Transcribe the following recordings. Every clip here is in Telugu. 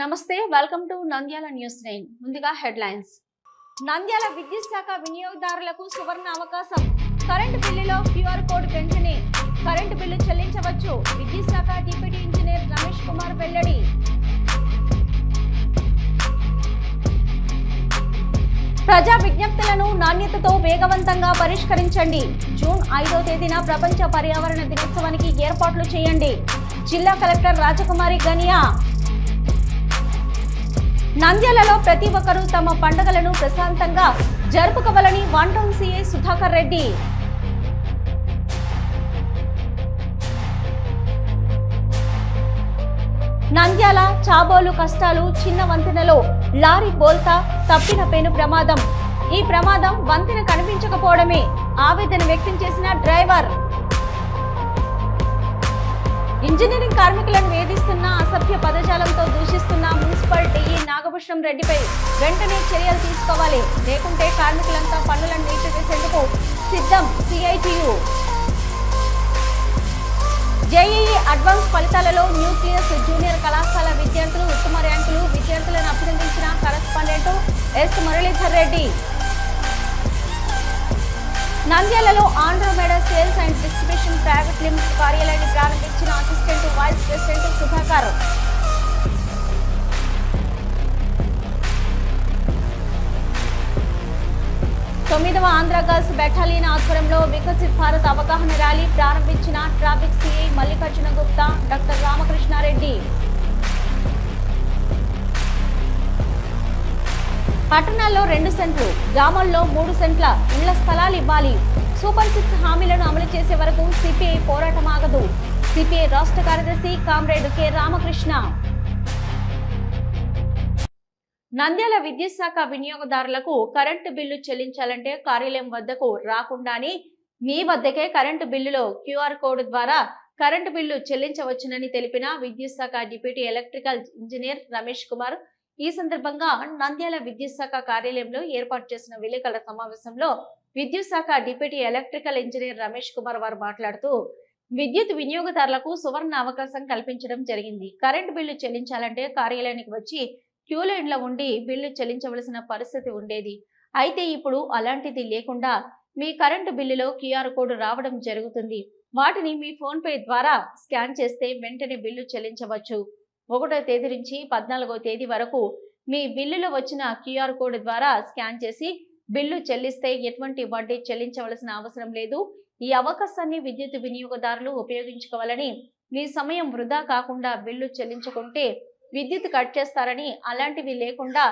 నమస్తే welcome to Nandyal news nine ముందుగా హెడ్లైన్స్. నంద్యాల విద్యుత్ శాఖ వినియోగదారులకు సువర్ణ అవకాశం. కరెంటు బిల్లులో క్యూఆర్ కోడ్ వెంటనే. కరెంటు బిల్లు చెల్లించవచ్చు. విద్యుత్ శాఖ డిప్యూటీ ఇంజనీర్ రమేష్ కుమార్ వెల్లడి. ప్రజా విజ్ఞప్తులను నాణ్యతతో వేగవంతంగా పరిష్కరించండి. జూన్ ఐదో తేదీన ప్రపంచ పర్యావరణ దినోత్సవానికి ఏర్పాట్లు చేయండి. జిల్లా కలెక్టర్ రాజకుమారి గనియా నంద్యాలలో ప్రతి ఒక్కరూ తమ పండుగలను ప్రశాంతంగా జరుపుకోవాలని one town CA Sudhakar Reddy. Nandyal Chabolu కష్టాలు చిన్న వంతెనలో లారీ బోల్తా తప్పిన పెను ప్రమాదం. ఈ ప్రమాదం వంతెన కనిపించకపోవడమే ఆవేదన వ్యక్తం చేసిన డ్రైవర్. ఇంజనీరింగ్ కార్మికులను వేధిస్తున్న అసభ్య పదజాలంతో దూషిస్తున్న మున్సిపల్ డిఈ నాగభూషణం రెడ్డిపై వెంటనే చర్యలు తీసుకోవాలి. లేకుంటే కార్మికులంతా పన్నులను నిలిపివేసేందుకు సిద్ధం సిఐటియు. జేఈఈ అడ్వాన్స్ ఫలితాలలో న్యూక్లియస్ జూనియర్ కళాశాల విద్యార్థులు ఉత్తమ ర్యాంకులు విద్యార్థులను అభినందించిన కరస్పాండెంట్ ఎస్ మురళీధర్ రెడ్డి. నంద్యాలలో Andromeda sales and distribution private limited కార్యాలయాన్ని ప్రారంభించిన అసిస్టెంట్ వైస్ ప్రెసిడెంట్ సుధాకర్ తొమ్మిదవ ఆంధ్ర గర్ల్స్ బెటాలియన్ ఆధ్వర్యంలో వికసిత్ భారత్ అవగాహన ర్యాలీ ప్రారంభించిన పట్టణాల్లో రెండు సెంట్లు గ్రామాల్లో మూడు సెంట్ల ఇళ్ళ స్థలాలు ఇవ్వాలి. సూపర్ సిక్స్ హామీలను అమలు చేసే వరకు సిపిఐ పోరాటం ఆగదు సిపిఐ రాష్ట్ర కార్యదర్శి కామ్రేడ్ కె. రామకృష్ణ. నంద్యాల విద్యుత్ శాఖ వినియోగదారులకు కరెంటు బిల్లు చెల్లించాలంటే కార్యాలయం వద్దకు రాకుండానే మీ వద్దకే కరెంటు బిల్లులో క్యూఆర్ కోడ్ ద్వారా కరెంటు బిల్లు చెల్లించవచ్చునని తెలిపిన విద్యుత్ శాఖ deputy electrical engineer Ramesh Kumar ఈ సందర్భంగా నంద్యాల విద్యుత్ శాఖ కార్యాలయంలో ఏర్పాటు చేసిన విలేకరుల సమావేశంలో విద్యుత్ శాఖ deputy electrical engineer Ramesh Kumar వారు మాట్లాడుతూ విద్యుత్ వినియోగదారులకు సువర్ణ అవకాశం కల్పించడం జరిగింది. కరెంటు బిల్లు చెల్లించాలంటే కార్యాలయానికి వచ్చి క్యూ లైన్లో ఉండి బిల్లు చెల్లించవలసిన పరిస్థితి ఉండేది. అయితే ఇప్పుడు అలాంటిది లేకుండా మీ కరెంటు బిల్లులో క్యూఆర్ కోడ్ రావడం జరుగుతుంది. వాటిని మీ ఫోన్ పే ద్వారా స్కాన్ చేస్తే వెంటనే బిల్లు చెల్లించవచ్చు. ఒకటో తేదీ నుంచి పద్నాలుగో తేదీ వరకు మీ బిల్లులో వచ్చిన క్యూఆర్ కోడ్ ద్వారా స్కాన్ చేసి బిల్లు చెల్లిస్తే ఎటువంటి వడ్డీ చెల్లించవలసిన అవసరం లేదు. ఈ అవకాశాన్ని విద్యుత్ వినియోగదారులు ఉపయోగించుకోవాలని మీ సమయం వృధా కాకుండా బిల్లు చెల్లించుకుంటే విద్యుత్ కట్ చేస్తారని అలాంటివి లేకుండా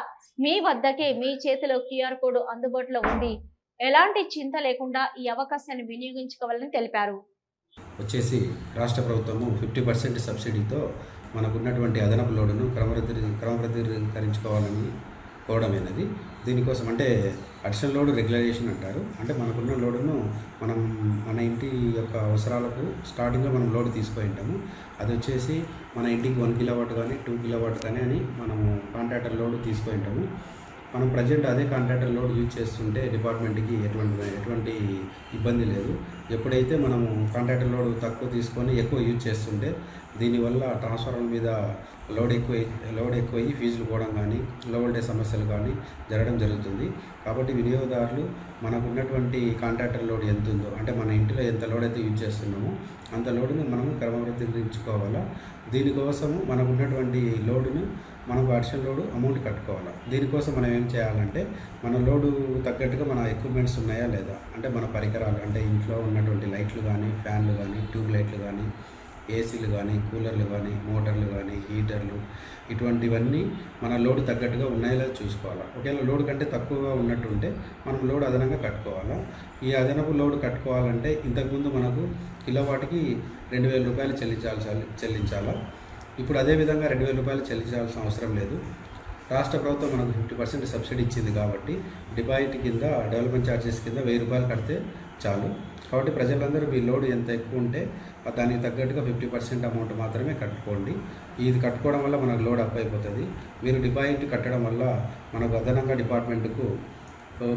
మీ వద్దకే మీ చేతిలో క్యూఆర్ కోడ్ అందుబాటులో ఉంది ఎలాంటి చింత లేకుండా ఈ అవకాశాన్ని వినియోగించుకోవాలని తెలిపారు. వచ్చేసి రాష్ట్ర ప్రభుత్వము ఫిఫ్టీ పర్సెంట్ సబ్సిడీతో మనకున్నటువంటి అదనపు లోడును క్రమబద్ధీ క్రమబద్ధీకరించుకోవాలని కోవడమైనది దీనికోసం అంటే అడిషనల్ లోడ్ రెగ్యులైజేషన్ అంటారు. అంటే మనకున్న లోడును మనం మన ఇంటి యొక్క అవసరాలకు స్టార్టింగ్లో మనం లోడ్ తీసుకొని ఉంటాము. అది వచ్చేసి మన ఇంటికి వన్ కిలోవాట్ కానీ టూ కిలోవాట్ కానీ అని మనము కాంట్రాక్టర్ లోడ్ తీసుకొని ఉంటాము. మనం ప్రజెంట్ అదే కాంట్రాక్టర్ లోడ్ యూజ్ చేస్తుంటే డిపార్ట్మెంట్కి ఎటువంటి ఎటువంటి ఇబ్బంది లేదు. ఎప్పుడైతే మనము కాంట్రాక్టర్ లోడ్ తక్కువ తీసుకొని ఎక్కువ యూజ్ చేస్తుంటే దీనివల్ల ట్రాన్స్ఫార్మర్ మీద లోడ్ ఎక్కువ లోడ్ ఎక్కువయ్యి ఫీజులు పోవడం కానీ లో వోల్టేజ్ సమస్యలు కానీ జరగడం జరుగుతుంది. కాబట్టి వినియోగదారులు మనకు ఉన్నటువంటి కాంట్రాక్టర్ లోడ్ ఎంత ఉందో అంటే మన ఇంటిలో ఎంత లోడ్ అయితే యూజ్ చేస్తున్నామో అంత లోడును మనము క్రమబద్ధీకరించుకోవాలా. దీనికోసము మనకు ఉన్నటువంటి లోడును మనకు అడిషనల్ లోడు అమౌంట్ కట్టుకోవాలి. దీనికోసం మనం ఏం చేయాలంటే మన లోడు తగ్గట్టుగా మన ఎక్విప్మెంట్స్ ఉన్నాయా లేదా అంటే మన పరికరాలు అంటే ఇంట్లో ఉన్నటువంటి లైట్లు కానీ ఫ్యాన్లు కానీ ట్యూబ్ లైట్లు కానీ ఏసీలు కానీ కూలర్లు కానీ మోటార్లు కానీ హీటర్లు ఇటువంటివన్నీ మన లోడ్ తగ్గట్టుగా ఉన్నాయో చూసుకోవాలా చూసుకోవాలి. ఒకవేళ లోడ్ కంటే తక్కువగా ఉన్నట్టుంటే మనం లోడ్ అదనంగా కట్టుకోవాలా. ఈ అదనపు లోడ్ కట్టుకోవాలంటే ఇంతకుముందు మనకు కిలోవాట్కి రెండు వేల రూపాయలు చెల్లించాల్సి చెల్లించాలా. ఇప్పుడు అదే విధంగా రెండు వేల రూపాయలు చెల్లించాల్సిన అవసరం లేదు. రాష్ట్ర ప్రభుత్వం మనకు ఫిఫ్టీ పర్సెంట్ సబ్సిడీ ఇచ్చింది కాబట్టి డిపాజిట్ కింద డెవలప్మెంట్ ఛార్జెస్ కింద వెయ్యి రూపాయలు కడితే చాలు. కాబట్టి ప్రజలందరూ మీ లోడ్ ఎంత ఎక్కువ ఉంటే దానికి తగ్గట్టుగా ఫిఫ్టీ పర్సెంట్ అమౌంట్ మాత్రమే కట్టుకోండి. ఇది కట్టుకోవడం వల్ల మనకు లోడ్ అప్ అయిపోతుంది. మీరు డిపాజిట్ కట్టడం వల్ల మనకు అదనంగా డిపార్ట్మెంట్కు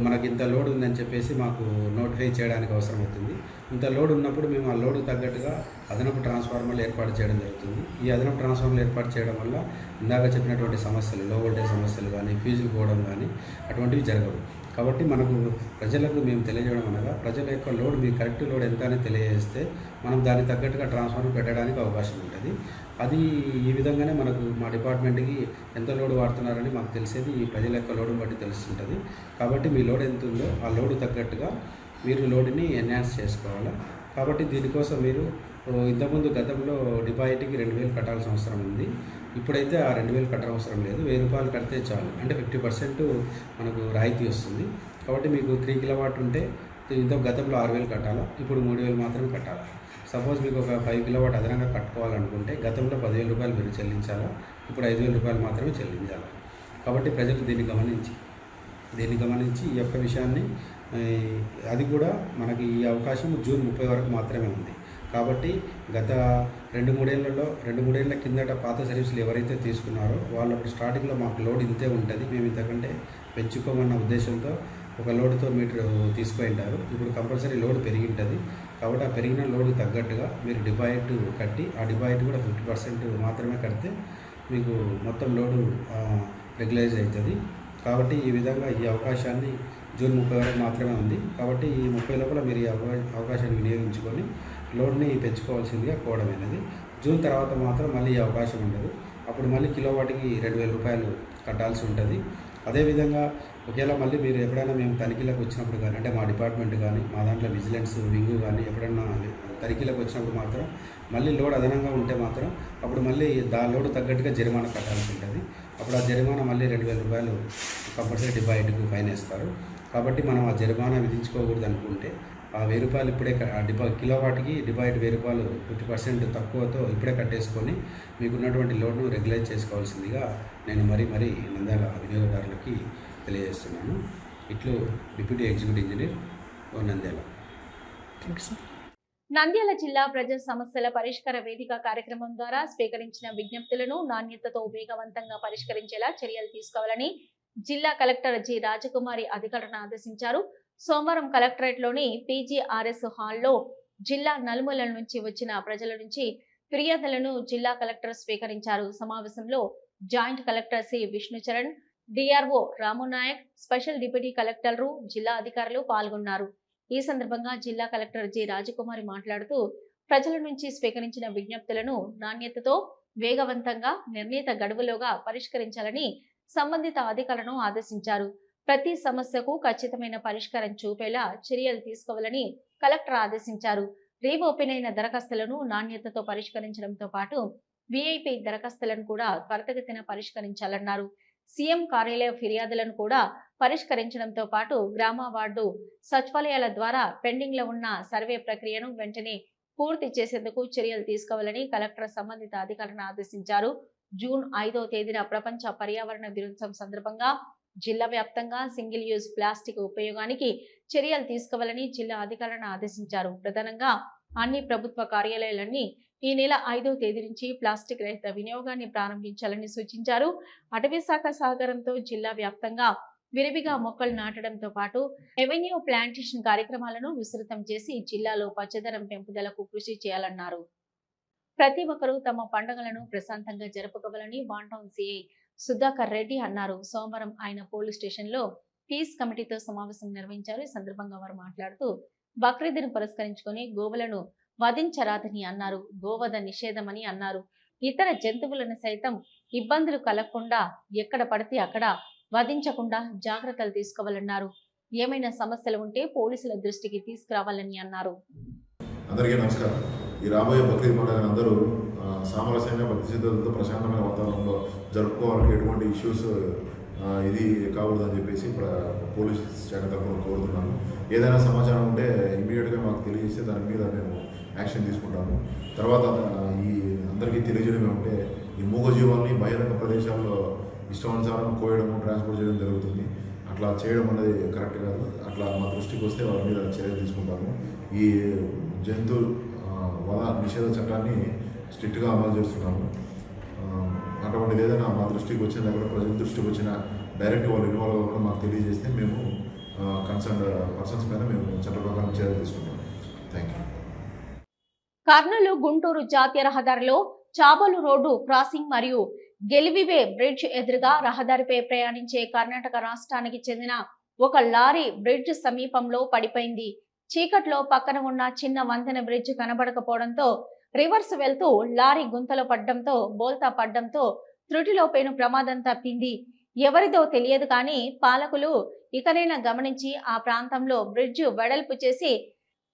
మనకి ఇంత లోడ్ ఉందని చెప్పేసి మాకు నోటిఫై చేయడానికి అవసరం అవుతుంది. ఇంత లోడ్ ఉన్నప్పుడు మేము ఆ లోడ్ తగ్గట్టుగా అదనపు ట్రాన్స్ఫార్మర్లు ఏర్పాటు చేయడం జరుగుతుంది. ఈ అదనపు ట్రాన్స్ఫార్మర్లు ఏర్పాటు చేయడం వల్ల ఇందాక చెప్పినటువంటి సమస్యలు లో వోల్టేజ్ సమస్యలు కానీ ఫీజులు పోవడం కానీ అటువంటివి జరగవు. కాబట్టి మనకు ప్రజలకు మేము తెలియజేయడం అనగా ప్రజల యొక్క లోడ్ మీ కరెక్ట్ లోడ్ ఎంత అని తెలియజేస్తే మనం దానికి తగ్గట్టుగా ట్రాన్స్ఫార్మర్ పెట్టడానికి అవకాశం ఉంటుంది. అది ఈ విధంగానే మనకు మా డిపార్ట్మెంట్కి ఎంత లోడ్ వాడుతున్నారని మాకు తెలిసేది ఈ ప్రజల యొక్క లోడ్ని బట్టి తెలుస్తుంటుంది. కాబట్టి మీ లోడ్ ఎంత ఉందో ఆ లోడ్ తగ్గట్టుగా మీరు లోడ్ని ఎన్హాన్స్ చేసుకోవాలి. కాబట్టి దీనికోసం మీరు ఇంతకుముందు గతంలో డిపాజిట్కి రెండు వేలు కట్టాల్సిన అవసరం ఉంది. ఇప్పుడైతే ఆ రెండు వేలు కట్టడం అవసరం లేదు. వెయ్యి రూపాయలు కడితే చాలు. అంటే ఫిఫ్టీ పర్సెంట్ మనకు రాయితీ వస్తుంది. కాబట్టి మీకు త్రీ కిలోవాట్ ఉంటే ఇంత గతంలో ఆరు వేలు కట్టాలా? ఇప్పుడు మూడు వేలు మాత్రమే కట్టాలి? సపోజ్ మీకు ఒక ఫైవ్ కిలోవాట్ అదనంగా కట్టుకోవాలనుకుంటే గతంలో పదివేల రూపాయలు మీరు చెల్లించాలా? ఇప్పుడు ఐదు వేల రూపాయలు మాత్రమే చెల్లించాలి? కాబట్టి ప్రజలు దీన్ని గమనించి దీన్ని గమనించి ఈ యొక్క విషయాన్ని అది కూడా మనకి ఈ అవకాశం జూన్ ముప్పై వరకు మాత్రమే ఉంది. కాబట్టి గత రెండు మూడేళ్ళలో రెండు మూడేళ్ళ కిందట పాత సర్వీసులు ఎవరైతే తీసుకున్నారో వాళ్ళు అప్పుడు స్టార్టింగ్లో మాకు లోడ్ ఇంతే ఉంటుంది. మేము ఇంతకంటే పెంచుకోమన్న ఉద్దేశంతో ఒక లోడ్తో మీటర్ తీసుకుంటారు ఇప్పుడు కంపల్సరీ లోడ్ పెరిగి ఉంటుంది కాబట్టి ఆ పెరిగిన లోడ్కి తగ్గట్టుగా మీరు డిపాజిట్ కట్టి ఆ డిపాజిట్ కూడా ఫిఫ్టీ పర్సెంట్ మాత్రమే కడితే మీకు మొత్తం లోడు రెగ్యులైజ్ అవుతుంది కాబట్టి ఈ విధంగా ఈ అవకాశాన్ని జూన్ ముప్పై వరకు మాత్రమే ఉంది. కాబట్టి ఈ ముప్పై లోపల మీరు ఈ అవకాశాన్ని వినియోగించుకొని లోడ్ని పెంచుకోవాల్సిందిగా కోవడమైనది జూన్ తర్వాత మాత్రం మళ్ళీ ఈ అవకాశం ఉండదు. అప్పుడు మళ్ళీ కిలోవాటికి రెండు వేల రూపాయలు కట్టాల్సి ఉంటుంది. అదేవిధంగా ఒకవేళ మళ్ళీ మీరు ఎప్పుడైనా మేము తనిఖీలకు వచ్చినప్పుడు కానీ అంటే మా డిపార్ట్మెంట్ కానీ మా దాంట్లో విజిలెన్స్ వింగ్ కానీ ఎప్పుడైనా తనిఖీలకు వచ్చినప్పుడు మాత్రం మళ్ళీ లోడ్ అదనంగా ఉంటే మాత్రం అప్పుడు మళ్ళీ దా లోడ్ తగ్గట్టుగా జరిమానా కట్టాల్సి ఉంటుంది. అప్పుడు ఆ జరిమానా మళ్ళీ రెండు వేల రూపాయలు కంపల్సరీ డిపాజిట్కు ఫైన్ వేస్తారు. కాబట్టి మనం ఆ జరిమానా విధించుకోకూడదు అనుకుంటే ఆ వెయ్యి రూపాయలు ఇప్పుడే డిపా కిలోవాట్కి డిపాజిట్ వెయ్యి రూపాయలు ఫిఫ్టీ పర్సెంట్ తక్కువతో ఇప్పుడే కట్టేసుకొని మీకున్నటువంటి లోడ్ను రెగ్యులైజ్ చేసుకోవాల్సిందిగా నేను మరీ మరీ నంద్యాల వినియోగదారులకి తెలియజేస్తున్నాను. ఇట్లు డిప్యూటీ ఎగ్జిక్యూటివ్ ఇంజనీర్ ఓ నంద్యాల. నంద్యాల జిల్లా ప్రజా సమస్యల పరిష్కార వేదిక కార్యక్రమం ద్వారా స్వీకరించిన విజ్ఞప్తులను నాణ్యతతో వేగవంతంగా పరిష్కరించేలా చర్యలు తీసుకోవాలని జిల్లా కలెక్టర్ జి రాజకుమారి అధికారులను ఆదేశించారు. సోమవారం కలెక్టరేట్లోని పీజీఆర్ఎస్ హాల్లో జిల్లా నలుమూలల నుంచి వచ్చిన ప్రజల నుంచి ఫిర్యాదులను జిల్లా కలెక్టర్ స్వీకరించారు. సమావేశంలో joint collector C Vishnu Charan DRO Ramu Nayak special deputy కలెక్టర్లు జిల్లా అధికారులు పాల్గొన్నారు. ఈ సందర్భంగా జిల్లా కలెక్టర్ జి రాజకుమారి మాట్లాడుతూ ప్రజల నుంచి స్వీకరించిన విజ్ఞప్తులను నాణ్యతతో వేగవంతంగా నిర్ణీత గడువులోగా పరిష్కరించాలని సంబంధిత అధికారులను ఆదేశించారు. ప్రతి సమస్యకు ఖచ్చితమైన పరిష్కారం చూపేలా చర్యలు తీసుకోవాలని కలెక్టర్ ఆదేశించారు. రీఓపెన్ అయిన దరఖాస్తులను నాణ్యతతో పరిష్కరించడంతో పాటు విఐపి దరఖాస్తులను కూడా త్వరితగతిన పరిష్కరించాలన్నారు. సీఎం కార్యాలయ ఫిర్యాదులను కూడా పరిష్కరించడంతో పాటు గ్రామ వార్డు సచివాలయాల ద్వారా పెండింగ్లో ఉన్న సర్వే ప్రక్రియను వెంటనే పూర్తి చేసేందుకు చర్యలు తీసుకోవాలని కలెక్టర్ సంబంధిత అధికారులను ఆదేశించారు. జూన్ ఐదో తేదీన ప్రపంచ పర్యావరణ దినోత్సవం సందర్భంగా జిల్లా వ్యాప్తంగా సింగిల్ యూజ్ ప్లాస్టిక్ ఉపయోగానికి చర్యలు తీసుకోవాలని జిల్లా అధికారులను ఆదేశించారు. ప్రధానంగా అన్ని ప్రభుత్వ కార్యాలయాలన్నీ ఈ నెల ఐదవ తేదీ నుంచి ప్లాస్టిక్ రహిత వినియోగాన్ని ప్రారంభించాలని సూచించారు. అటవీ శాఖ సహకారంతో జిల్లా వ్యాప్తంగా విరివిగా మొక్కలు నాటడంతో పాటు రెవెన్యూ ప్లాంటేషన్ కార్యక్రమాలను విస్తృతం చేసి జిల్లాలో పచ్చదనం పెంపుదలకు కృషి చేయాలన్నారు. ప్రతి ఒక్కరూ తమ పండుగలను ప్రశాంతంగా జరుపుకోవాలని one town town CI Sudhakar Reddy అన్నారు. సోమవారం ఆయన పోలీస్ స్టేషన్లో పీస్ కమిటీతో సమావేశం నిర్వహించారు. ఈ సందర్భంగా వారు మాట్లాడుతూ బక్రీద్ను పురస్కరించుకొని గోవులను వధించరాదని అన్నారు. గోవధ నిషేధమని అన్నారు. ఇతర జంతువులను సైతం ఇబ్బందులు కలగకుండా ఎక్కడ పడితే అక్కడ వధించకుండా జాగ్రత్తలు తీసుకోవాలన్నారు. ఏమైనా సమస్యలు ఉంటే పోలీసుల దృష్టికి తీసుకురావాలని అన్నారు. అందరికీ నమస్కారం. ఈ రాబోయే బక్రీద్ పండుగను అందరూ సామరస్యంగా భక్తి ప్రశాంతమైన వాతావరణంలో జరుపుకోవడానికి ఎటువంటి ఇష్యూస్ ఇది కాకూడదని చెప్పేసి పోలీస్ శాఖ తరఫున కోరుతున్నాను. ఏదైనా సమాచారం ఉంటే ఇమీడియట్గా మాకు తెలియజేస్తే దాని మీద మేము యాక్షన్ తీసుకుంటాము. తర్వాత ఈ అందరికీ తెలియజేయడం ఏమంటే ఈ మూగజీవాల్ని బహిరంగ ప్రదేశాల్లో ఇష్టానుసారం కోయడం ట్రాన్స్పోర్ట్ చేయడం జరుగుతుంది. అట్లా చేయడం అనేది కరెక్ట్ కాదు. అట్లా మా దృష్టికి వస్తే వాళ్ళ మీద చర్యలు తీసుకుంటాము. ఈ జంతువులు ఆ, నిషేధ చట్టాన్ని స్ట్రిక్ట్గా అమలు చేస్తున్నాము. అటువంటిది ఏదైనా మా దృష్టికి వచ్చిన దగ్గర ప్రజల దృష్టికి వచ్చిన డైరెక్ట్ వాళ్ళు ఇన్వాల్వ్ అవ్వకుండా మాకు తెలియజేస్తే మేము కన్సర్న్ పర్సన్స్ మీద మేము చట్ట ప్రకారం చర్య తీసుకుంటాం. థ్యాంక్ యూ కర్నూలు గుంటూరు జాతీయ రహదారిలో చాబలు రోడ్డు క్రాసింగ్ మరియు గెలివివే బ్రిడ్జ్ ఎదురుగా రహదారిపై ప్రయాణించే కర్ణాటక రాష్ట్రానికి చెందిన ఒక లారీ బ్రిడ్జ్ సమీపంలో పడిపోయింది. చీకట్లో పక్కన ఉన్న చిన్న వంతెన బ్రిడ్జ్ కనబడకపోవడంతో రివర్స్ వెళ్తూ లారీ గుంతలో పడ్డంతో బోల్తా పడ్డంతో త్రుటిలో పేను ప్రమాదం తప్పింది ఎవరిదో తెలియదు కానీ పాలకులు ఇకనైనా గమనించి ఆ ప్రాంతంలో బ్రిడ్జ్ వెడల్పు చేసి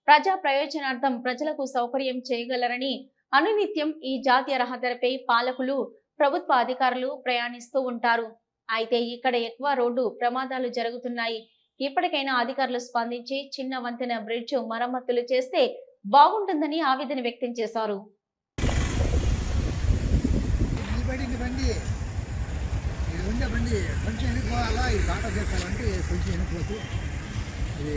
ప్రజా ప్రయోజనార్థం ప్రజలకు సౌకర్యం చేయగలరని అనునిత్యం ఈ జాతీయ రహదారిపై పాలకులు ప్రభుత్వ అధికారులు ప్రయాణిస్తూ ఉంటారు. అయితే ఇక్కడ ఎక్కువ రోడ్డు ప్రమాదాలు జరుగుతున్నాయి. ఇప్పటికైనా అధికారులు స్పందించి చిన్న వంతెన బ్రిడ్జ్ మరమ్మతులు చేస్తే బాగుంటుందని ఆవేదన వ్యక్తం చేశారు. ఇది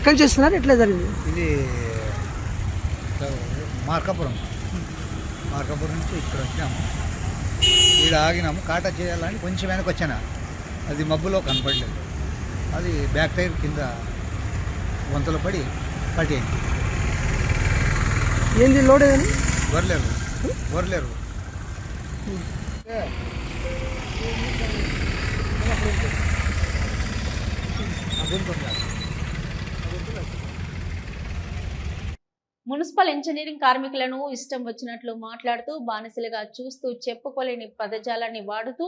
ఎక్కడి నుంచి వస్తున్నారు ఎట్లా జరిగింది? ఇది మార్కాపురం. మార్కాపురం నుంచి ఇక్కడ వచ్చినాము ఇక్కడ ఆగినాము. కాటా చేయాలని కొంచెం వెనక వచ్చాను. అది మబ్బులో కనపడలేదు. అది బ్యాక్ టైర్ కింద వంతలో పడి పట్టేయండి ఏంది లోడ్ ఏదని? వర్లేరు వర్లేరు మున్సిపల్ ఇంజనీరింగ్ కార్మికులను ఇష్టం వచ్చినట్లు మాట్లాడుతూ బానిసలుగా చూస్తూ చెప్పుకోలేని పదజాలాన్ని వాడుతూ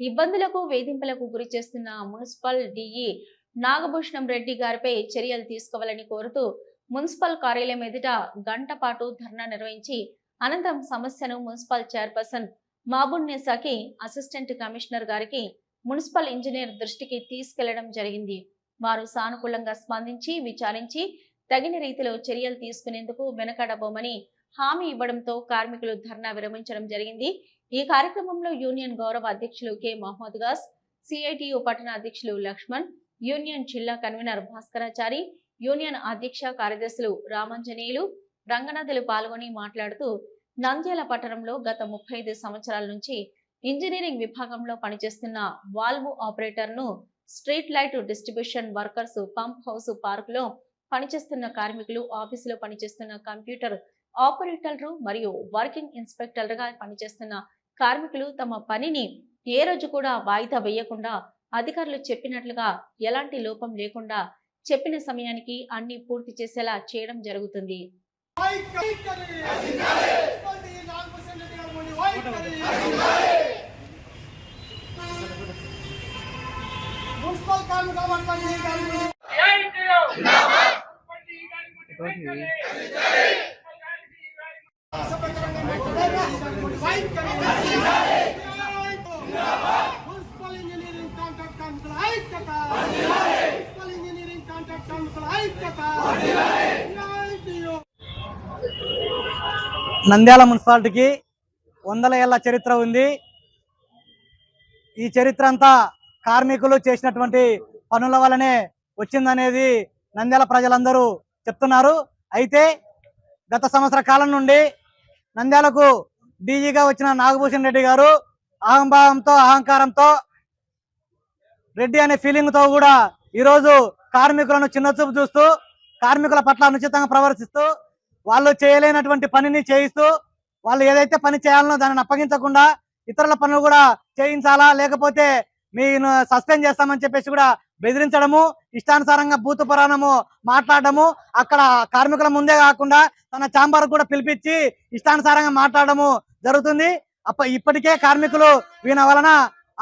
ఇబ్బందులకు వేధింపులకు గురి చేస్తున్న మున్సిపల్ డిఈ నాగభూషణం రెడ్డి గారిపై చర్యలు తీసుకోవాలని కోరుతూ మున్సిపల్ కార్యాలయం ఎదుట గంట పాటు ధర్నా నిర్వహించి అనంతరం సమస్యను మున్సిపల్ చైర్పర్సన్ మాబున్నెసాకి అసిస్టెంట్ కమిషనర్ గారికి మున్సిపల్ ఇంజనీర్ దృష్టికి తీసుకెళ్ళడం జరిగింది. వారు సానుకూలంగా స్పందించి విచారించి తగిన రీతిలో చర్యలు తీసుకునేందుకు వెనకడబోమని హామీ ఇవ్వడంతో కార్మికులు ధర్నా విరమించడం జరిగింది. ఈ కార్యక్రమంలో యూనియన్ గౌరవ అధ్యక్షులు కె. మహమ్మద్ గాస్ సిఐటియు పట్టణ అధ్యక్షులు లక్ష్మణ్ యూనియన్ జిల్లా కన్వీనర్ భాస్కరాచారి యూనియన్ అధ్యక్ష కార్యదర్శులు రామంజనేయులు రంగనాథులు పాల్గొని మాట్లాడుతూ నంద్యాల పట్టణంలో గత ముప్పై ఐదు సంవత్సరాల నుంచి ఇంజనీరింగ్ విభాగంలో పనిచేస్తున్న valve ఆపరేటర్ను street light distribution workers pump house పార్క్లో పనిచేస్తున్న కార్మికులు ఆఫీసులో పనిచేస్తున్న కంప్యూటర్ ఆపరేటర్లు మరియు వర్కింగ్ ఇన్స్పెక్టర్లుగా పనిచేస్తున్న కార్మికులు తమ పనిని ఏ రోజు కూడా వాయిదా వేయకుండా అధికారులు చెప్పినట్లుగా ఎలాంటి లోపం లేకుండా చెప్పిన సమయానికి అన్ని పూర్తి చేసేలా చేయడం జరుగుతుంది. మున్సిపల్ నంద్యాల మున్సిపాలిటీకి వందల ఏళ్ళ చరిత్ర ఉంది. ఈ చరిత్ర అంతా కార్మికులు చేసినటువంటి పనుల వల్లనే వచ్చిందనేది నంద్యాల ప్రజలందరూ చెప్తున్నారు. అయితే గత సంవత్సర కాలం నుండి నంద్యాలకు డీజీగా వచ్చిన నాగభూషణ్ రెడ్డి గారు అహంభావంతో అహంకారంతో రెడ్డి అనే ఫీలింగ్తో కూడా ఈరోజు కార్మికులను చిన్నచూపు చూస్తూ కార్మికుల పట్ల అనుచితంగా ప్రవర్తిస్తూ వాళ్ళు చేయలేనటువంటి పనిని చేయిస్తూ వాళ్ళు ఏదైతే పని చేయాలనో దానిని అప్పగించకుండా ఇతరుల పనులు కూడా చేయించాలా? లేకపోతే మీ సస్పెండ్ చేస్తామని చెప్పేసి కూడా బెదిరించడము ఇష్టానుసారంగా భూత పురాణము మాట్లాడము అక్కడ కార్మికుల ముందే కాకుండా తన చాంబర్ కూడా పిలిపించి ఇష్టానుసారంగా మాట్లాడడము జరుగుతుంది. అప్ప ఇప్పటికే కార్మికులు వీన వలన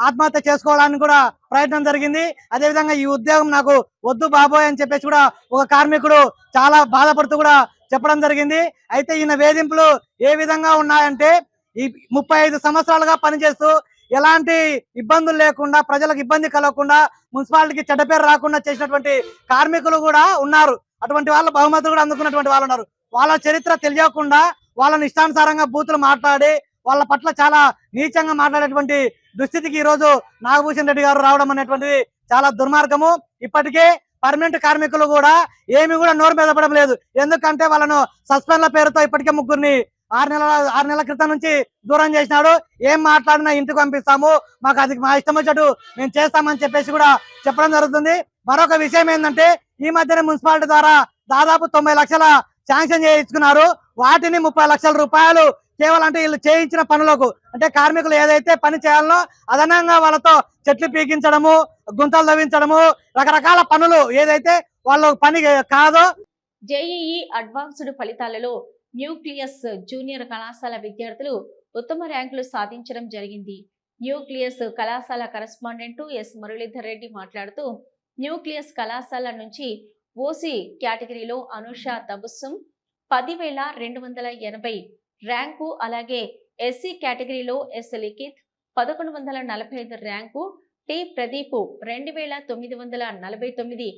ఆత్మహత్య చేసుకోవడానికి కూడా ప్రయత్నం జరిగింది. అదేవిధంగా ఈ ఉద్యోగం నాకు వద్దు బాబోయ్ అని చెప్పేసి కూడా ఒక కార్మికుడు చాలా బాధపడుతూ కూడా చెప్పడం జరిగింది. అయితే ఈయన వేధింపులు ఏ విధంగా ఉన్నాయంటే ఈ ముప్పై ఐదు సంవత్సరాలుగా పనిచేస్తూ ఎలాంటి ఇబ్బందులు లేకుండా ప్రజలకు ఇబ్బంది కలగకుండా మున్సిపాలిటీకి చెడ్డ పేరు రాకుండా చేసినటువంటి కార్మికులు కూడా ఉన్నారు. అటువంటి వాళ్ళ బహుమతులు కూడా అందుకున్నటువంటి వాళ్ళు ఉన్నారు. వాళ్ళ చరిత్ర తెలియకుండా వాళ్ళని ఇష్టానుసారంగా బూతులు మాట్లాడి వాళ్ళ పట్ల చాలా నీచంగా మాట్లాడేటువంటి దుస్థితికి ఈ రోజు నాగభూషణ్ రెడ్డి గారు రావడం అనేటువంటిది చాలా దుర్మార్గము. ఇప్పటికే పర్మనెంట్ కార్మికులు కూడా ఏమి కూడా నోరు మెదపడం లేదు. ఎందుకంటే వాళ్ళను సస్పెండ్ల పేరుతో ఇప్పటికే ముగ్గురిని ఆరు నెలల ఆరు నెలల క్రితం నుంచి దూరం చేసినాడు. ఏం మాట్లాడినా ఇంటికి పంపిస్తాము. మాకు అది మా ఇష్టం వచ్చేట్టు మేము చేస్తామని చెప్పేసి కూడా చెప్పడం జరుగుతుంది. మరొక విషయం ఏంటంటే ఈ మధ్యనే మున్సిపాలిటీ ద్వారా దాదాపు తొంభై లక్షల శాంక్షన్ చేయించుకున్నారు. వాటిని ముప్పై లక్షల రూపాయలు కేవలం అంటే వీళ్ళు చేయించిన పనులకు అంటే కార్మికులు ఏదైతే పని చేయాలనో అదనంగా వాళ్ళతో చెట్లు పీకించడము గుంతలు తవ్వించడము రకరకాల పనులు ఏదైతే వాళ్ళ పని కాదో జేఈఈ అడ్వాన్స్డ్ ఫలితాలలో న్యూక్లియస్ జూనియర్ కళాశాల విద్యార్థులు ఉత్తమ ర్యాంకులు సాధించడం జరిగింది. న్యూక్లియస్ కళాశాల కరెస్పాండెంట్ ఎస్. మురళీధర్ రెడ్డి మాట్లాడుతూ న్యూక్లియస్ కళాశాల నుంచి ఓసీ కేటగిరీలో అనుష తబుస్సుం పదివేల రెండు వందల ఎనభై ర్యాంకు అలాగే ఎస్సీ కేటగిరీలో ఎస్. లిఖిత్ పదకొండు వందల నలభై ఐదు ర్యాంకు టి. ప్రదీప్ రెండు వేల తొమ్మిది వందల నలభై తొమ్మిది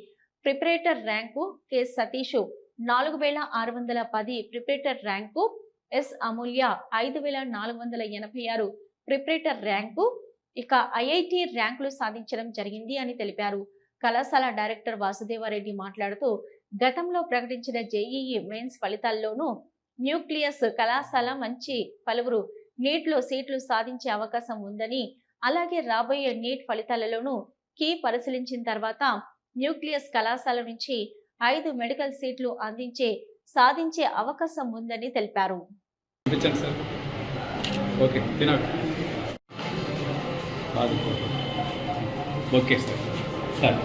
ప్రిపరేటర్ ర్యాంకు కె. సతీష్ నాలుగు వేల ఆరు వందల పది ప్రిపరేటర్ ర్యాంకు ఎస్ అమూల్య ఐదు వేల నాలుగు వందల ఎనభై ఆరు ప్రిపరేటర్ ర్యాంకు. ఇక ఐఐటి ర్యాంకులు సాధించడం జరిగింది అని తెలిపారు. కళాశాల డైరెక్టర్ వాసుదేవారెడ్డి మాట్లాడుతూ గతంలో ప్రకటించిన జేఈఈ మెయిన్స్ ఫలితాల్లోనూ న్యూక్లియస్ కళాశాల మంచి పలువురు నీట్లో సీట్లు సాధించే అవకాశం ఉందని అలాగే రాబోయే నీట్ ఫలితాలలోనూ కీ పరిశీలించిన తర్వాత న్యూక్లియస్ కళాశాల నుంచి ఐదు మెడికల్ సీట్లు అందించే సాధించే అవకాశం ఉందని తెలిపారు. Sir. Okay okay sir. Sir.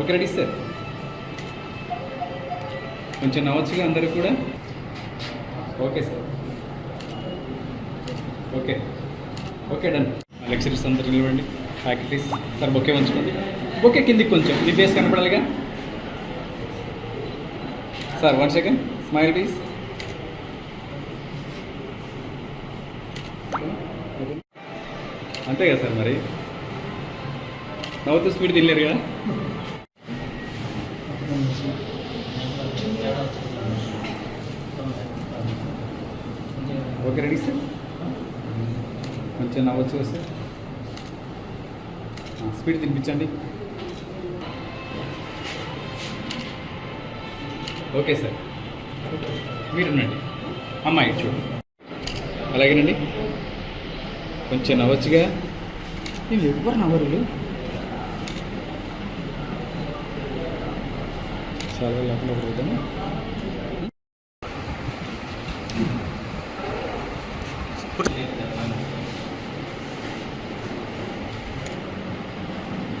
Okay ready sir. కొంచెం నవ్వచ్చుగా అందరూ కూడా? Okay sir. Okay. Okay done. Lecturers అందరు నిలవండి. ఫ్యాకల్టీస్ సార్ బొకే ఉంచుకోండి ఓకే కిందికి కొంచెం. మీ face కనపడాలిగా? Sir one second smile please అంతే కదా సార్ మరి? నవ్వుతూ స్పీడ్ తినలేరు కదా? ఓకే రెడీ సార్ కొంచెం నవ్వచ్చు సార్. స్పీడ్ తినిపించండి. Okay sir. మీరు అమ్మాయి చూడు. అలాగేనండి. కొంచెం నవ్వచ్చుగా. వీళ్ళు ఎవ్వరు నవ్వరు చాలా లేకుండా పోతాము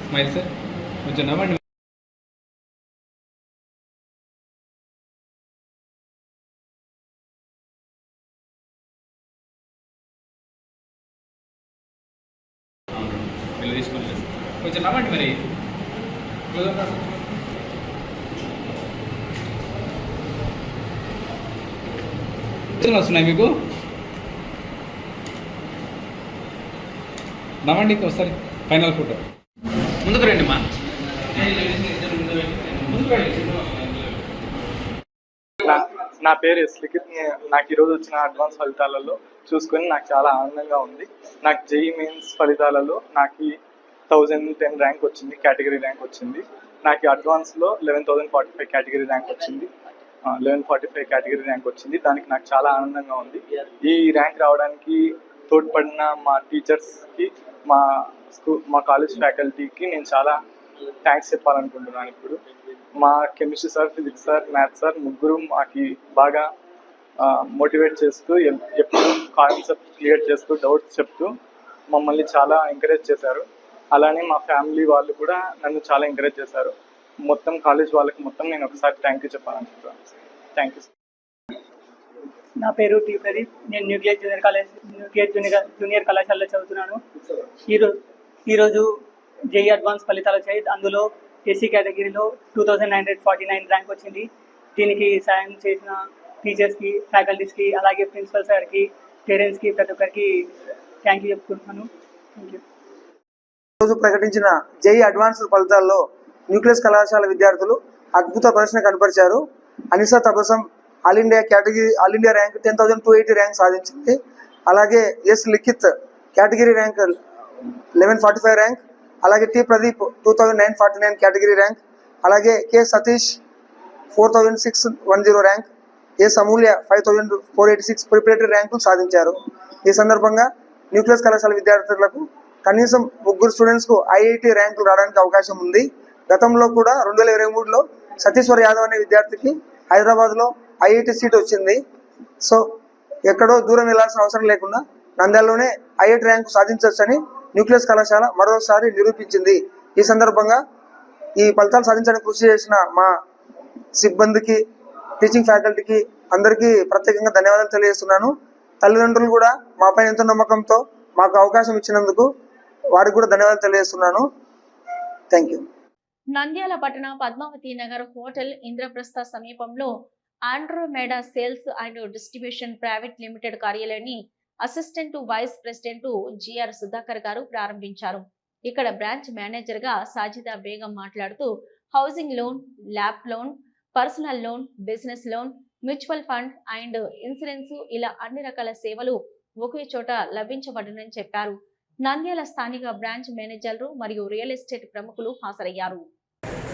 స్మైల్ సార్. కొంచెం నవ్వండి వెళ్ళి తీసుకోండి కొంచెం నవ్వండి మరి ప్రశ్నలు వస్తున్నాయి మీకు? నవ్వండి ఒకసారి ఫైనల్ ఫోటో. ముందుకు రండి మా నా పేరు ఎస్ లిఖిత్ నాకు ఈరోజు వచ్చిన అడ్వాన్స్ ఫలితాలలో చూసుకొని నాకు చాలా ఆనందంగా ఉంది. నాకు జేఈ మెయిన్స్ ఫలితాలలో నాకు థౌజండ్ టెన్ ర్యాంక్ వచ్చింది కేటగిరీ ర్యాంక్ వచ్చింది. నాకు అడ్వాన్స్లో eleven thousand forty five category rank వచ్చింది. Eleven forty five category rank వచ్చింది. దానికి నాకు చాలా ఆనందంగా ఉంది. ఈ ర్యాంక్ రావడానికి తోడ్పడిన మా టీచర్స్కి మా స్కూల్ మా కాలేజ్ ఫ్యాకల్టీకి నేను చాలా థ్యాంక్స్ చెప్పాలనుకుంటున్నాను ఇప్పుడు. మా chemistry sir physics sir maths sir ముగ్గురు మాకి బాగా మోటివేట్ చేస్తూ ఎప్పుడు కాన్సెప్ట్ క్లియర్ చేస్తూ డౌట్స్ చెప్తూ మమ్మల్ని చాలా ఎంకరేజ్ చేశారు. అలానే మా ఫ్యామిలీ వాళ్ళు కూడా నన్ను చాలా ఎంకరేజ్ చేశారు. మొత్తం కాలేజ్ వాళ్ళకి మొత్తం నేను ఒకసారి థ్యాంక్ యూ చెప్పాలనుకుంటున్నాను థ్యాంక్ యూ నా పేరు టి ప్రదీప్. నేను nuclear junior college nuclear junior junior కళాశాలలో చదువుతున్నాను. ఈరోజు ఈరోజు జేఈ అడ్వాన్స్ ఫలితాలు వచ్చాయి. అందులో ఎస్సీ కేటగిరీలో two thousand nine hundred forty nine rank వచ్చింది. దీనికి సాయం చేసిన టీచర్స్కి ఫ్యాకల్టీస్కి అలాగే ప్రిన్సిపల్ సార్కి పేరెంట్స్కి ప్రతి ఒక్కరికి థ్యాంక్ యూ చెప్పుకుంటున్నాను. థ్యాంక్ యూ రోజు ప్రకటించిన జేఈ అడ్వాన్స్డ్ ఫలితాల్లో న్యూక్లియస్ కళాశాల విద్యార్థులు అద్భుత ప్రదర్శన కనపరిచారు. Anisa Tabassum all India category all India rank ten thousand two eighty rank సాధించింది. అలాగే S Likhith category rank eleven forty five rank అలాగే T Pradeep two thousand nine forty nine category rank అలాగే K Satish four thousand six one zero rank S Amulya five thousand four eighty six preparatory ర్యాంకులు సాధించారు. ఈ సందర్భంగా న్యూక్లియస్ కళాశాల విద్యార్థులకు కనీసం ముగ్గురు స్టూడెంట్స్కు ఐఐటి ర్యాంకులు రావడానికి అవకాశం ఉంది. గతంలో కూడా రెండు వేల ఇరవై మూడులో సతీశ్వర్ యాదవ్ అనే విద్యార్థికి హైదరాబాద్లో ఐఐటి సీట్ వచ్చింది. సో ఎక్కడో దూరం వెళ్ళాల్సిన అవసరం లేకుండా నంద్యాలలోనే ఐఐటి ర్యాంకు సాధించవచ్చని న్యూక్లియస్ కళాశాల మరోసారి నిరూపించింది. ఈ సందర్భంగా ఈ ఫలితాలు సాధించడానికి కృషి చేసిన మా సిబ్బందికి టీచింగ్ ఫ్యాకల్టీకి అందరికీ ప్రత్యేకంగా ధన్యవాదాలు తెలియజేస్తున్నాను. తల్లిదండ్రులు కూడా మాపై ఎంతో నమ్మకంతో మాకు అవకాశం ఇచ్చినందుకు వారికి కూడా ధన్యవాదాలు తెలియజేస్తున్నాను. Thank you. నంద్యాల పట్టణ పద్మావతి నగర్ హోటల్ ఇంద్రప్రస్థ సమీపంలో Andromeda sales and distribution private limited కార్యాలయాన్ని assistant vice president GR Sudhakar గారు ప్రారంభించారు. ఇక్కడ బ్రాంచ్ మేనేజర్గా సాజిదా బేగం మాట్లాడుతూ housing loan lab loan personal loan business loan mutual fund and insurance ఇలా అన్ని రకాల సేవలు ఒకే చోట లభించబడునని చెప్పారు. నంద్యాల స్థానిక బ్రాంచ్ మేనేజర్లు మరియు రియల్ ఎస్టేట్ ప్రముఖులు హాజరయ్యారు.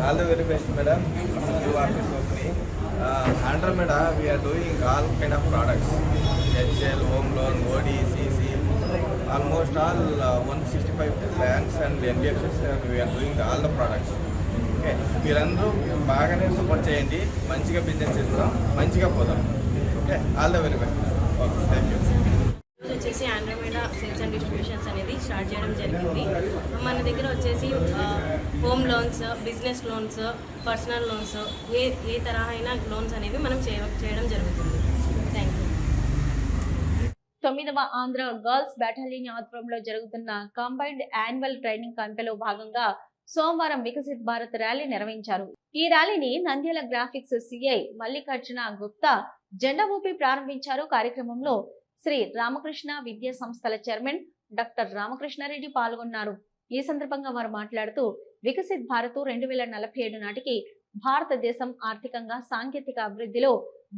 All the very best madam you are me we are doing all kind of products HL home loan OD CC almost all one sixty five lands and NBFCs we are doing all the products okay మీరందరూ బాగానే సపోర్ట్ చేయండి మంచిగా బిజినెస్ చేద్దాం మంచిగా పోదాం okay all the very best okay thank you వచ్చేసి ఆండ్రామేడా సేల్స్ అండ్ డిస్ట్రిబ్యూషన్స్ అనేది స్టార్ట్ చేయడం జరిగింది మన దగ్గర వచ్చేసి home loans business loans personal loans ఏ ఏ తరహా అయినా లోన్స్ అనేవి మనం చేయ చేయడం జరుగుతుంది. థ్యాంక్ యూ తొమ్మిదవ ఆంధ్ర గర్ల్స్ బెటాలియన్ ఆధ్వర్యంలో జరుగుతున్న కంబైన్డ్ యాన్యువల్ ట్రైనింగ్ క్యాంపెలో భాగంగా సోమవారం వికసిత్ భారత్ ర్యాలీ నిర్వహించారు. ఈ ర్యాలీని నంద్యాల గ్రాఫిక్స్ సిఐ మల్లికార్జున గుప్తా జెండా ఊపి ప్రారంభించారు. కార్యక్రమంలో శ్రీ రామకృష్ణ విద్యా సంస్థల చైర్మన్ డాక్టర్ రామకృష్ణారెడ్డి పాల్గొన్నారు. ఈ సందర్భంగా వారు మాట్లాడుతూ వికసిత్ భారత్ రెండు వేల నలభై ఏడు నాటికి భారతదేశం ఆర్థికంగా సాంకేతిక అభివృద్ధిలో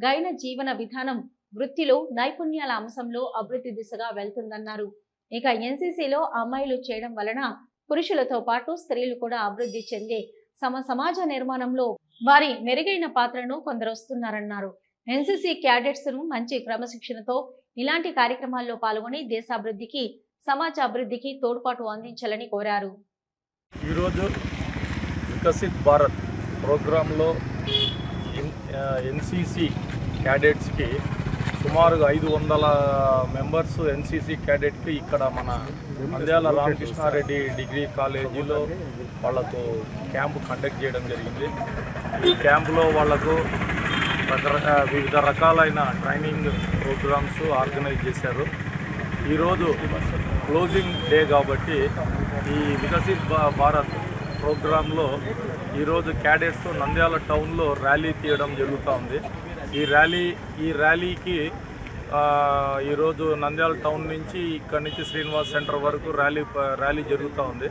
గైన జీవన విధానం వృత్తిలో నైపుణ్యాల అంశంలో అభివృద్ధి దిశగా వెళ్తుందన్నారు. ఇక ఎన్సీసీలో అమ్మాయిలు చేయడం వలన పురుషులతో పాటు స్త్రీలు కూడా అభివృద్ధి చెందే సమ సమాజ నిర్మాణంలో వారి మెరుగైన పాత్రను కొందరు వస్తున్నారన్నారు ఎన్సీసీ క్యాడెట్స్ను మంచి క్రమశిక్షణతో ఇలాంటి కార్యక్రమాల్లో పాల్గొని దేశాభివృద్ధికి సమాజ అభివృద్ధికి తోడ్పాటు అందించాలని కోరారు. ఈరోజు వికసిత్ భారత్ ప్రోగ్రాంలో ఎన్ ఎన్సిసి క్యాడెట్స్కి సుమారుగా ఐదు వందల మెంబర్స్ ఎన్సీసీ క్యాడెట్కి ఇక్కడ మన నంద్యాల రామకృష్ణారెడ్డి డిగ్రీ కాలేజీలో వాళ్ళకు క్యాంపు కండక్ట్ చేయడం జరిగింది. ఈ క్యాంపులో వాళ్ళకు రకరకాల వివిధ రకాలైన ట్రైనింగ్ ప్రోగ్రామ్స్ ఆర్గనైజ్ చేశారు. ఈరోజు క్లోజింగ్ డే కాబట్టి ఈ వికసిత్ భా- భారత్ ప్రోగ్రాంలో ఈరోజు క్యాడెట్స్ నంద్యాల టౌన్లో ర్యాలీ తీయడం జరుగుతూ ఉంది. ఈ ర్యాలీ ఈ ర్యాలీకి ఈరోజు నంద్యాల టౌన్ నుంచి ఇక్కడి నుంచి శ్రీనివాస్ సెంటర్ వరకు ర్యాలీ ర్యాలీ జరుగుతూ ఉంది.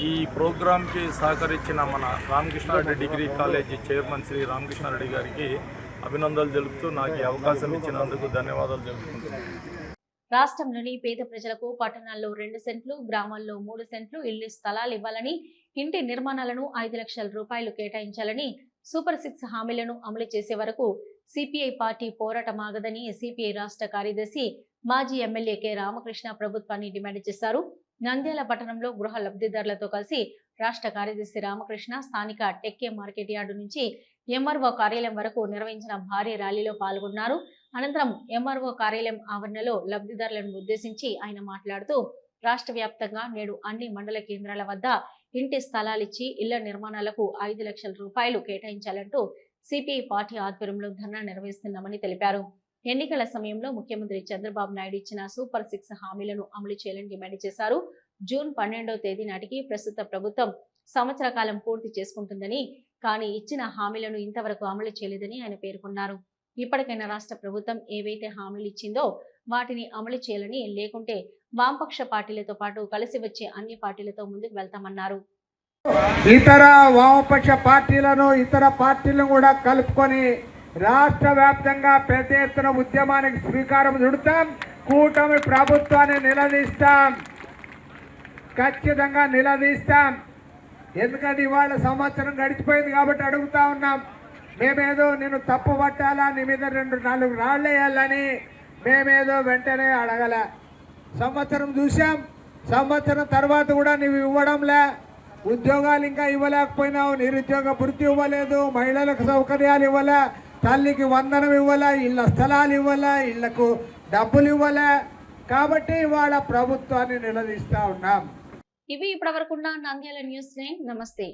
ఈ ప్రోగ్రాంకి సహకరించిన మన Ramakrishna Reddy degree college chairman Shri Ramakrishna Reddy గారికి అభినందనలు తెలుపుతూ నాకు ఈ అవకాశం ఇచ్చినందుకు ధన్యవాదాలు తెలుపుకుంటున్నాను. రాష్ట్రంలోని పేద ప్రజలకు పట్టణాల్లో రెండు సెంట్లు గ్రామాల్లో మూడు సెంట్లు ఇల్లు స్థలాలు ఇవ్వాలని ఇంటి నిర్మాణాలను ఐదు లక్షల రూపాయలు కేటాయించాలని సూపర్ సిక్స్ హామీలను అమలు చేసే వరకు సిపిఐ పార్టీ పోరాటం ఆగదని సిపిఐ రాష్ట్ర కార్యదర్శి మాజీ ఎమ్మెల్యే కె. రామకృష్ణ ప్రభుత్వాన్ని డిమాండ్ చేశారు. నంద్యాల పట్టణంలో గృహ లబ్ధిదారులతో కలిసి రాష్ట్ర కార్యదర్శి రామకృష్ణ స్థానిక టెక్కే మార్కెట్ యార్డు నుంచి ఎంఆర్ఓ కార్యాలయం వరకు నిర్వహించిన భారీ ర్యాలీలో పాల్గొన్నారు. అనంతరం ఎంఆర్ఓ కార్యాలయం ఆవరణలో లబ్ధిదారులను ఉద్దేశించి ఆయన మాట్లాడుతూ రాష్ట్ర వ్యాప్తంగా నేడు అన్ని మండల కేంద్రాల వద్ద ఇంటి స్థలాలిచ్చి ఇళ్ళ నిర్మాణాలకు ఐదు లక్షల రూపాయలు కేటాయించాలంటూ సిపిఐ పార్టీ ఆధ్వర్యంలో ధర్నా నిర్వహిస్తున్నామని తెలిపారు. ఎన్నికల సమయంలో ముఖ్యమంత్రి చంద్రబాబు నాయుడు ఇచ్చిన సూపర్ సిక్స్ హామీలను అమలు చేయాలని డిమాండ్ చేశారు. జూన్ పన్నెండవ తేదీ నాటికి ప్రస్తుత ప్రభుత్వం సంవత్సర కాలం పూర్తి చేసుకుంటుందని కానీ ఇచ్చిన హామీలను ఇంతవరకు అమలు చేయలేదని ఆయన పేర్కొన్నారు. ఇప్పటికైనా రాష్ట్ర ప్రభుత్వం ఏవైతే హామీలు ఇచ్చిందో వాటిని అమలు చేయాలని లేకుంటే వామపక్ష పార్టీలతో పాటు కలిసి వచ్చే అన్ని పార్టీలతో ముందుకు వెళ్తామన్నారు. ఇతర వామపక్ష పార్టీలను ఇతర పార్టీలను కూడా కలుపుకొని రాష్ట్ర వ్యాప్తంగా పెద్ద ఎత్తున ఉద్యమానికి శ్రీకారం చుడతాం. కూటమి ప్రభుత్వాన్ని నిలదీస్తాం. ఖచ్చితంగా నిలదీస్తాం. ఎందుకంటే ఇవాళ సంవత్సరం గడిచిపోయింది కాబట్టి అడుగుతా ఉన్నాం. మేమేదో నేను తప్పు పట్టాలా నీ మీద రెండు నాలుగు రాళ్ళేయాలని మేమేదో వెంటనే అడగల. సంవత్సరం చూసాం సంవత్సరం తర్వాత కూడా నువ్వు ఇవ్వడంలే. ఉద్యోగాలు ఇంకా ఇవ్వలేకపోయినావు. నిరుద్యోగ వృత్తి ఇవ్వలేదు. మహిళలకు సౌకర్యాలు ఇవ్వలే. తల్లికి వందనం ఇవ్వలే. ఇళ్ళ స్థలాలు ఇవ్వలే. ఇళ్ళకు డబ్బులు ఇవ్వలే. కాబట్టి ఇవాళ ప్రభుత్వాన్ని నిలదీస్తా ఉన్నాం. ఇవి ఇప్పటివరకున్న నంద్యాల న్యూస్ నమస్తే.